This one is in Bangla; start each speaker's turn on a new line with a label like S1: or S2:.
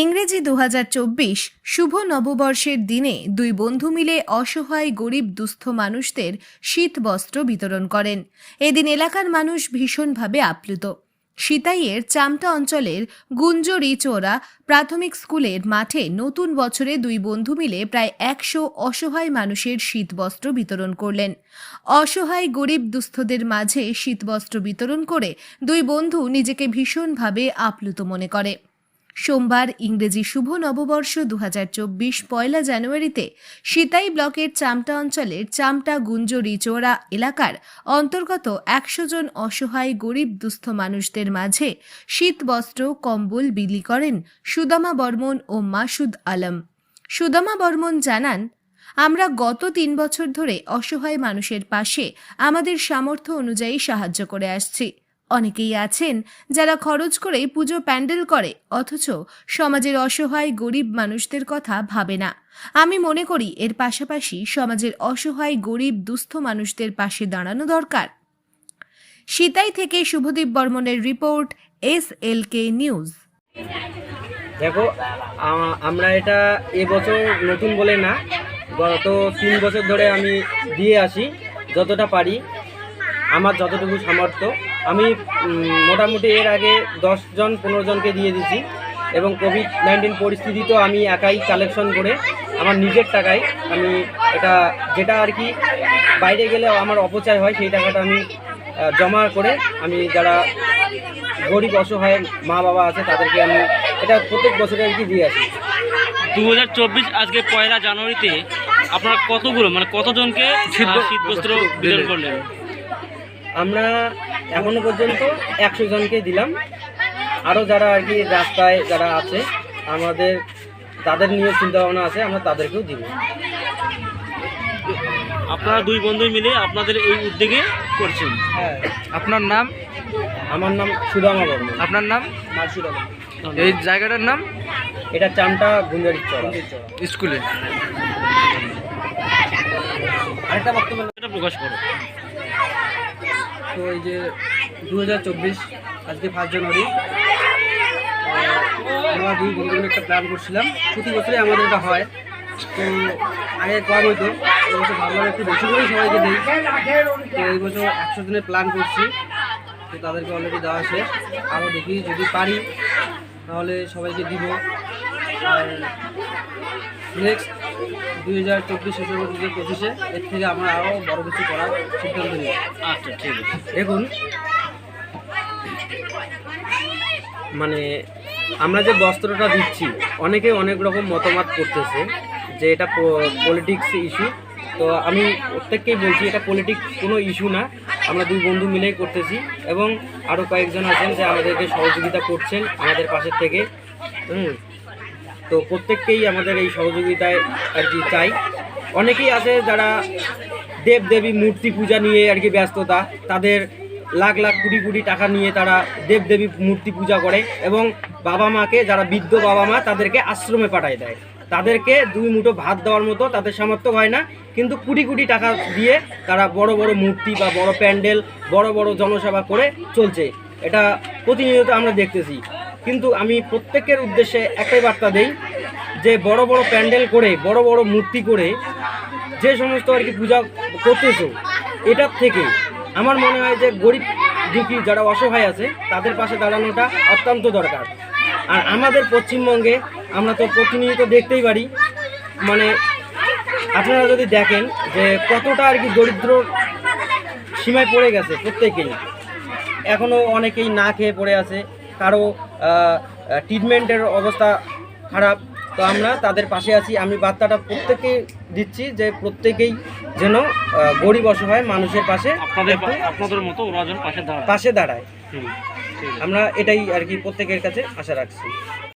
S1: ইংরেজি দু হাজার চব্বিশ শুভ নববর্ষের দিনে দুই বন্ধু মিলে অসহায়, গরিব, দুস্থ মানুষদের শীত বস্ত্র বিতরণ করেন। এদিন এলাকার মানুষ ভীষণভাবে আপ্লুত। সিতাইয়ের চামটা অঞ্চলের গুঞ্জরি চোরা প্রাথমিক স্কুলের মাঠে নতুন বছরে দুই বন্ধু মিলে প্রায় একশো অসহায় মানুষের শীতবস্ত্র বিতরণ করলেন। অসহায়, গরিব, দুস্থদের মাঝে শীতবস্ত্র বিতরণ করে দুই বন্ধু নিজেকে ভীষণভাবে আপ্লুত মনে করে। সোমবার ইংরেজি শুভ নববর্ষ দু হাজার চব্বিশ পয়লা জানুয়ারিতে সিতাই ব্লকের চামটা অঞ্চলের চামটা গুঞ্জ রিচোরা এলাকার অন্তর্গত একশো জন অসহায় গরিব দুস্থ মানুষদের মাঝে শীতবস্ত্র কম্বল বিলি করেন সুদামা বর্মন ও মাসুদ আলম। সুদামা বর্মন জানান, আমরা গত তিন বছর ধরে অসহায় মানুষের পাশে আমাদের সামর্থ্য অনুযায়ী সাহায্য করে আসছি। অনেকেই আছেন যারা খরচ করে পুজো প্যান্ডেল করে, অথচ সমাজের অসহায় গরিব মানুষদের কথা ভাবে না। আমি মনে করি এর পাশাপাশি সমাজের অসহায় গরিব দুস্থ মানুষদের পাশে দাঁড়ানো দরকার। সিতাই থেকে শুভদীপ বর্মনের report S L K news.
S2: দেখো আমরা এটা এবছর নতুন বলে না, গত তিন বছর ধরে আমি দিয়ে আসি, যতটা পারি, আমার যতটুকু সামর্থ্য। আমি মোটামুটি এর আগে জন পনেরো জনকে দিয়ে দিছি এবং কোভিড নাইন্টিন পরিস্থিতিতেও আমি একাই কালেকশন করে আমার নিজের টাকায় আমি এটা যেটা আর কি বাইরে গেলে আমার অপচয় হয় সেই টাকাটা আমি জমা করে আমি যারা গরিব অসহায় মা বাবা আছে তাদেরকে আমি এটা প্রত্যেক বছরে আর কি দিয়ে আসি।
S3: দু হাজার চব্বিশ আজকে পয়লা জানুয়ারিতে আপনারা কতগুলো মানে কতজনকে
S2: শীত-
S3: শীতবস্ত্র বিতরণ করলেন?
S2: আমরা এখনও পর্যন্ত একশো জনকে দিলাম। আরও যারা আর কি রাস্তায় যারা আছে আমাদের তাদের নিয়ে চিন্তা ভাবনা আছে আমরা তাদেরকেও দিব।
S3: আপনারা দুই বন্ধু মিলে আপনাদের এই উদ্যোগে করছেন।
S2: হ্যাঁ।
S4: আপনার নাম?
S2: আমার নাম সুদামা বর্মা
S4: আপনার নাম? এই জায়গাটার নাম?
S2: এটা চামটা গুঞ্জারির চড়া।
S4: স্কুলে।
S2: আরেকটা বক্তব্য
S3: প্রকাশ করো।
S2: তো এই যে দু হাজার চব্বিশ, আজকে ফার্স্ট জানুয়ারি আমরা দুই বন্ধু একটা প্ল্যান করছিলাম। প্রতি বছরই আমাদের এটা হয়। তো আগে কম হইতো, এই বছর ভাবলাম একটু বেশি করেই সবাইকে দিই। তো এই বছর একশো দিনের প্ল্যান করছি। তো তাদেরকে অলরেডি দেওয়া শেষ আরও দেখি যদি পারি, তাহলে সবাইকে দিব। আর নেক্সট দুই হাজার চব্বিশ শেষের দু হাজার পঁচিশে এর থেকে আমরা আরও বড় কিছু করার সিদ্ধান্ত নিই
S3: আচ্ছা ঠিক আছে।
S2: দেখুন মানে আমরা যে বস্ত্রটা দিচ্ছি অনেকে অনেক রকম মতামত করতেছে যে এটা পলিটিক্স ইস্যু তো আমি প্রত্যেককেই বলছি এটা পলিটিক্স কোনো ইস্যু না। আমরা দুই বন্ধু মিলেই করতেছি এবং আরও কয়েকজন আছেন যে আমাদেরকে সহযোগিতা করছেন আমাদের পাশের থেকে। হুম তো প্রত্যেককেই আমাদের এই সহযোগিতায় আর কি চাই। অনেকেই আছে যারা দেব দেবী মূর্তি পূজা নিয়ে আর কি ব্যস্ততা। তাদের লাখ লাখ কোটি কোটি টাকা নিয়ে তারা দেব দেবী মূর্তি পূজা করে এবং বাবা মাকে, যারা বৃদ্ধ বাবা মা, তাদেরকে আশ্রমে পাঠায় দেয়। তাদেরকে দুই মুঠো ভাত দেওয়ার মতো তাদের সামর্থ্য হয় না, কিন্তু কোটি কোটি টাকা দিয়ে তারা বড় বড় মূর্তি বা বড় প্যান্ডেল, বড় বড় জনসভা করে চলছে। এটা প্রতিনিয়ত আমরা দেখতেছি। কিন্তু আমি প্রত্যেকের উদ্দেশ্যে একটাই বার্তা দেই যে বড় বড় প্যান্ডেল করে, বড় বড় মূর্তি করে যে সমস্ত আর কি পূজা করতেছো, এটার থেকে আমার মনে হয় যে গরিব দুঃখী যারা অসহায় আছে, তাদের পাশে দাঁড়ানোটা অত্যন্ত দরকার। আর আমাদের পশ্চিমবঙ্গে আমরা তো প্রতিনিয়ত দেখতেই পারি মানে আপনারা যদি দেখেন যে কতটা আর কি দরিদ্র সীমায় পড়ে গেছে প্রত্যেকেই। এখনও অনেকেই না খেয়ে পড়ে আছে। কারও ট্রিটমেন্টের অবস্থা খারাপ। তো আমরা তাদের পাশে আছি। আমি বার্তাটা প্রত্যেকে দিচ্ছি যে প্রত্যেকেই যেন গরিব অসহায় মানুষের পাশে
S3: আপনাদের আপনাদের মতো ওরা যেন পাশে দাঁড়ায়।
S2: পাশে। আমরা এটাই আর কি প্রত্যেকের কাছে আশা রাখছি।